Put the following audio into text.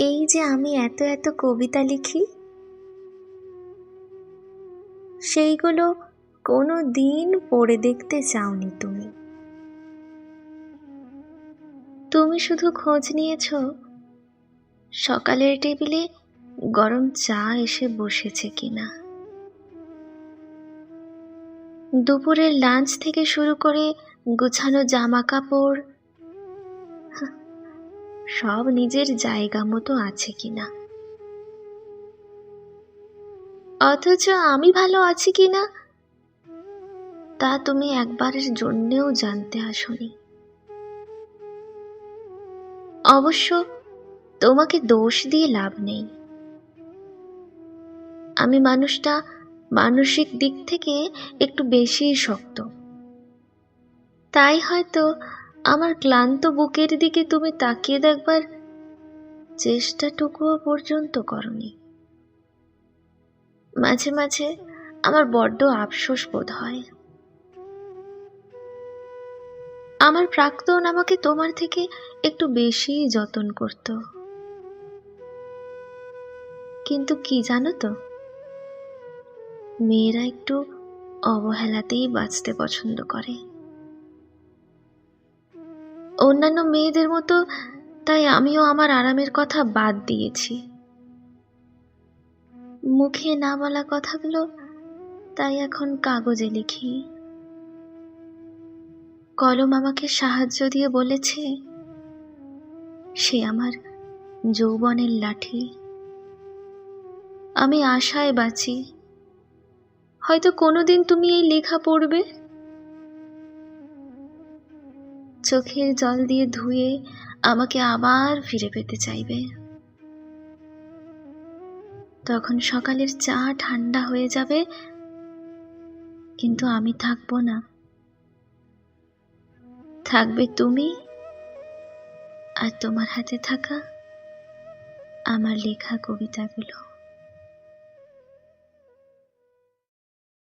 এই যে আমি এত এত কবিতা লিখি, সেইগুলো কোনো দিন পড়ে দেখতে চাওনি তুমি। তুমি শুধু খোঁজ নিয়েছ, সকালের টেবিলে গরম চা এসে বসেছে কিনা। দুপুরের লাঞ্চ থেকে শুরু করে গুছানো জামা কাপড় সব নিজের জায়গা মতো আছে কিনা? অথচ আমি ভালো আছি কিনা? তা তুমি একবারের জন্যেও জানতে আসনি। অবশ্য তোমাকে দোষ দিয়ে লাভ নেই। আমি মানুষটা মানসিক দিক থেকে একটু বেশিই শক্ত। তাই হয়তো আমার ক্লান্ত বুকের দিকে তুমি তাকিয়ে দেখবার চেষ্টাটুকুও পর্যন্ত করনি। মাঝে মাঝে আমার বড্ড আফসোস বোধ হয়। আমার প্রাক্তন আমাকে তোমার থেকে একটু বেশিই যতন করত। কিন্তু কি জানো তো? মেয়েরা একটু অবহেলাতেই বাঁচতে পছন্দ করে। অন্যান্য মেয়েদের মতো, তাই আমিও আমার আরামের কথা বাদ দিয়েছি। মুখে না বলা কথাগুলো, তাই এখন কাগজে লিখি। কলম আমাকে সাহায্য দিয়ে বলেছে, সে আমার যৌবনের লাঠি। আমি আশায় বাঁচি। হয়তো কোনোদিন তুমি এই লেখা পড়বে? চোখের জল দিয়ে ধুয়ে আমাকে আবার ফিরে পেতে চাইবে। তখন সকালের চা ঠান্ডা হয়ে যাবে, কিন্তু আমি থাকব না। থাকবে তুমি আর তোমার হাতে থাকা আমার লেখা কবিতাগুলো।